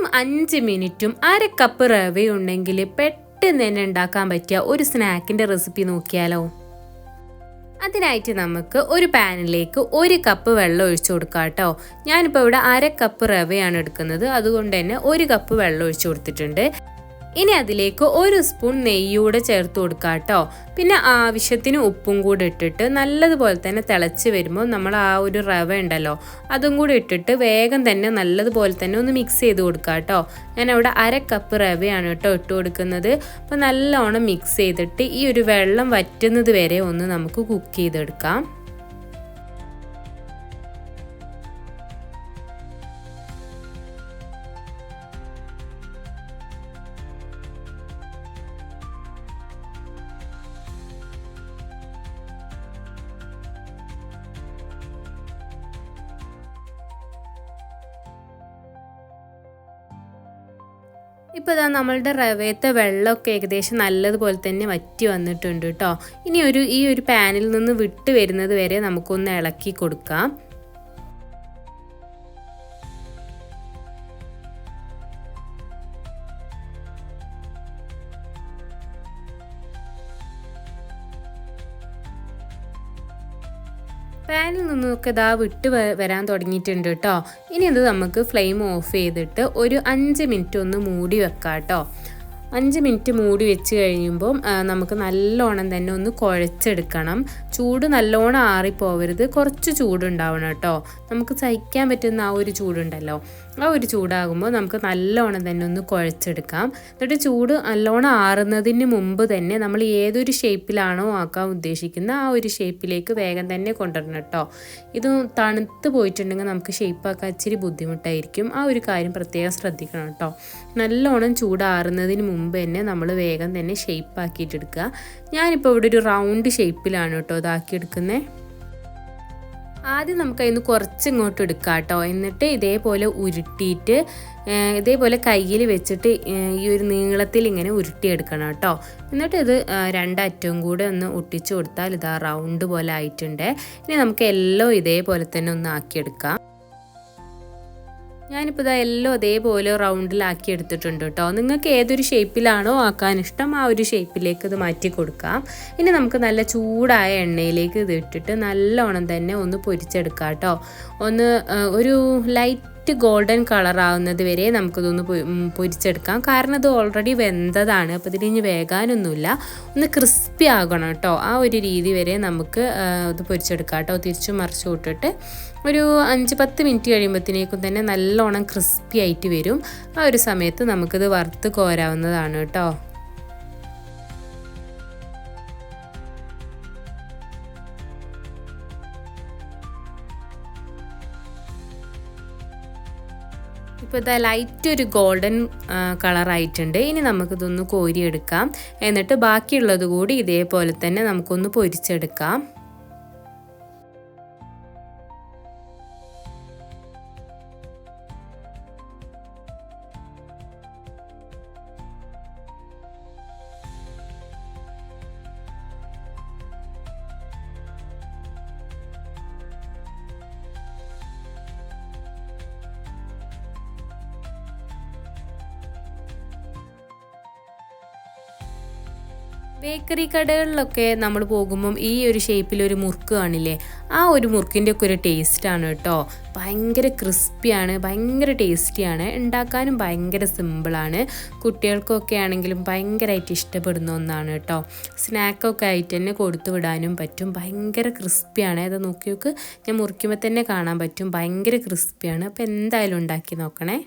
വെറും അഞ്ച് മിനിറ്റും അര കപ്പ് റവയുണ്ടെങ്കിൽ പെട്ടെന്ന് തന്നെ ഉണ്ടാക്കാൻ പറ്റിയ ഒരു സ്നാക്കിന്റെ റെസിപ്പി നോക്കിയാലോ? അതിനായിട്ട് നമുക്ക് ഒരു പാനിലേക്ക് ഒരു കപ്പ് വെള്ളം ഒഴിച്ചു കൊടുക്കാം കേട്ടോ. ഞാനിപ്പോൾ ഇവിടെ അര കപ്പ് റവയാണ് എടുക്കുന്നത്. അതുകൊണ്ട് തന്നെ ഒരു കപ്പ് വെള്ളം ഒഴിച്ചു കൊടുത്തിട്ടുണ്ട്. ഇനി അതിലേക്ക് ഒരു സ്പൂൺ നെയ്യൂടെ ചേർത്ത് കൊടുക്കുക കേട്ടോ പിന്നെ ആവശ്യത്തിന് ഉപ്പും കൂടി ഇട്ടിട്ട് നല്ലതുപോലെ തന്നെ തിളച്ച് വരുമ്പോൾ നമ്മൾ ആ ഒരു റവ ഉണ്ടല്ലോ അതും കൂടി ഇട്ടിട്ട് വേഗം തന്നെ നല്ലതുപോലെ തന്നെ ഒന്ന് മിക്സ് ചെയ്ത് കൊടുക്കുക കേട്ടോ ഞാൻ അവിടെ അര കപ്പ് റവയാണ് കേട്ടോ ഇട്ട് കൊടുക്കുന്നത്. അപ്പോൾ നല്ലോണം മിക്സ് ചെയ്തിട്ട് ഈ ഒരു വെള്ളം വറ്റുന്നത് വരെ ഒന്ന് നമുക്ക് കുക്ക് ചെയ്തെടുക്കാം. ഇപ്പോൾ ഇതാ നമ്മളുടെ റവയത്തെ വെള്ളമൊക്കെ ഏകദേശം നല്ലതുപോലെ തന്നെ വറ്റി വന്നിട്ടുണ്ട് കേട്ടോ ഇനി ഒരു ഈ ഒരു പാനിൽ നിന്ന് വിട്ട് വരുന്നത് വരെ നമുക്കൊന്ന് ഇളക്കി കൊടുക്കാം. പാനിൽ നിന്നൊക്കെ ഇതാ വിട്ട് വരാൻ തുടങ്ങിയിട്ടുണ്ട് കേട്ടോ ഇനി അത് നമുക്ക് ഫ്ലെയിം ഓഫ് ചെയ്തിട്ട് ഒരു അഞ്ച് മിനിറ്റ് ഒന്ന് മൂടി വെക്കാം കേട്ടോ അഞ്ച് മിനിറ്റ് മൂടി വെച്ച് കഴിയുമ്പം നമുക്ക് നല്ലോണം തന്നെ ഒന്ന് കുഴച്ചെടുക്കണം. ചൂട് നല്ലോണം ആറിപ്പോവരുത്. കുറച്ച് ചൂടുണ്ടാവണം കേട്ടോ. നമുക്ക് സഹിക്കാൻ പറ്റുന്ന ആ ഒരു ചൂടുണ്ടല്ലോ. ആ ഒരു ചൂടാകുമ്പോൾ നമുക്ക് നല്ലോണം തന്നെ ഒന്ന് കുഴച്ചെടുക്കാം. എന്നിട്ട് ചൂട് നല്ലോണം ആറുന്നതിന് മുമ്പ് തന്നെ നമ്മൾ ഏതൊരു ഷേപ്പിലാണോ ആക്കാൻ ഉദ്ദേശിക്കുന്ന ആ ഒരു ഷേപ്പിലേക്ക് വേഗം തന്നെ കൊണ്ടുവരണം കേട്ടോ. ഇത് തണുത്ത് പോയിട്ടുണ്ടെങ്കിൽ നമുക്ക് ഷേപ്പാക്കാൻ ഇച്ചിരി ബുദ്ധിമുട്ടായിരിക്കും. ആ ഒരു കാര്യം പ്രത്യേകം ശ്രദ്ധിക്കണം കേട്ടോ. നല്ലോണം ചൂടാറുന്നതിന് മുമ്പ് തന്നെ നമ്മൾ വേഗം തന്നെ ഷേപ്പാക്കിയിട്ടെടുക്കുക ഞാനിപ്പോൾ ഇവിടെ ഒരു റൗണ്ട് ഷേപ്പിലാണ് കേട്ടോ ഇതാക്കിയെടുക്കുന്നത് ആദ്യം നമുക്ക് അതിന് കുറച്ച് ഇങ്ങോട്ട് എടുക്കാം കേട്ടോ. എന്നിട്ട് ഇതേപോലെ ഉരുട്ടിയിട്ട് ഇതേപോലെ കയ്യിൽ വെച്ചിട്ട് ഈ ഒരു നീളത്തിൽ ഇങ്ങനെ ഉരുട്ടിയെടുക്കണം കേട്ടോ. എന്നിട്ട് ഇത് രണ്ടറ്റവും കൂടെ ഒന്ന് ഒട്ടിച്ചു കൊടുത്താൽ ഇതാ റൗണ്ട് പോലെ ആയിട്ടുണ്ട്. ഇനി നമുക്ക് എല്ലാം ഇതേപോലെ തന്നെ ഒന്ന് ആക്കിയെടുക്കാം ഞാനിപ്പോൾ ഇതാ എല്ലാം അതേപോലെ റൗണ്ടിലാക്കി എടുത്തിട്ടുണ്ട് കേട്ടോ നിങ്ങൾക്ക് ഏതൊരു ഷേപ്പിലാണോ ആക്കാൻ ഇഷ്ടം ആ ഒരു ഷേപ്പിലേക്ക് ഇത് മാറ്റി കൊടുക്കാം. ഇനി നമുക്ക് നല്ല ചൂടായ എണ്ണയിലേക്ക് ഇത് ഇട്ടിട്ട് നല്ലോണം തന്നെ ഒന്ന് പൊരിച്ചെടുക്കാം കേട്ടോ ഒന്ന് ഒരു ലൈറ്റ് ലൈറ്റ് ഗോൾഡൻ കളർ ആവുന്നത് വരെ നമുക്കിതൊന്ന് പൊരിച്ചെടുക്കാം. കാരണം ഇത് ഓൾറെഡി വെന്തതാണ്. അപ്പോൾ ഇതിന് വേകാനൊന്നുമില്ല. ഒന്ന് ക്രിസ്പി ആകണം കേട്ടോ. ആ ഒരു രീതി വരെ നമുക്ക് ഇത് പൊരിച്ചെടുക്കാം കേട്ടോ. തിരിച്ചു മറിച്ചു വിട്ടിട്ട് ഒരു അഞ്ച് പത്ത് മിനിറ്റ് കഴിയുമ്പോഴത്തേക്കും തന്നെ നല്ലോണം ക്രിസ്പി ആയിട്ട് വരും. ആ ഒരു സമയത്ത് നമുക്കിത് വറുത്ത് കോരാവുന്നതാണ് കേട്ടോ. ഇപ്പോൾ ഇതാ ലൈറ്റ് ഒരു ഗോൾഡൻ കളറായിട്ടുണ്ട് ഇനി നമുക്കിതൊന്ന് കോരിയെടുക്കാം. എന്നിട്ട് ബാക്കിയുള്ളത് കൂടി ഇതേപോലെ തന്നെ നമുക്കൊന്ന് പൊരിച്ചെടുക്കാം. ബേക്കറി കടകളിലൊക്കെ നമ്മൾ പോകുമ്പം ഈ ഒരു ഷേപ്പിൽ ഒരു മുറുക്ക് കാണില്ലേ? ആ ഒരു മുറുക്കിന്റെ ഒക്കെ ഒരു ടേസ്റ്റാണ് കേട്ടോ. ഭയങ്കര ക്രിസ്പിയാണ് ഭയങ്കര ടേസ്റ്റിയാണ് ഉണ്ടാക്കാനും ഭയങ്കര സിമ്പിളാണ് കുട്ടികൾക്കൊക്കെ ആണെങ്കിലും ഭയങ്കരമായിട്ട് ഇഷ്ടപ്പെടുന്ന ഒന്നാണ് കേട്ടോ. സ്നാക്കൊക്കെ ആയിട്ട് തന്നെ കൊടുത്തു വിടാനും പറ്റും. ഭയങ്കര ക്രിസ്പിയാണ് അത് നോക്കി നോക്ക് ഞാൻ മുറിക്കുമ്പോൾ തന്നെ കാണാൻ പറ്റും. ഭയങ്കര ക്രിസ്പിയാണ് അപ്പോൾ എന്തായാലും ഉണ്ടാക്കി നോക്കണേ.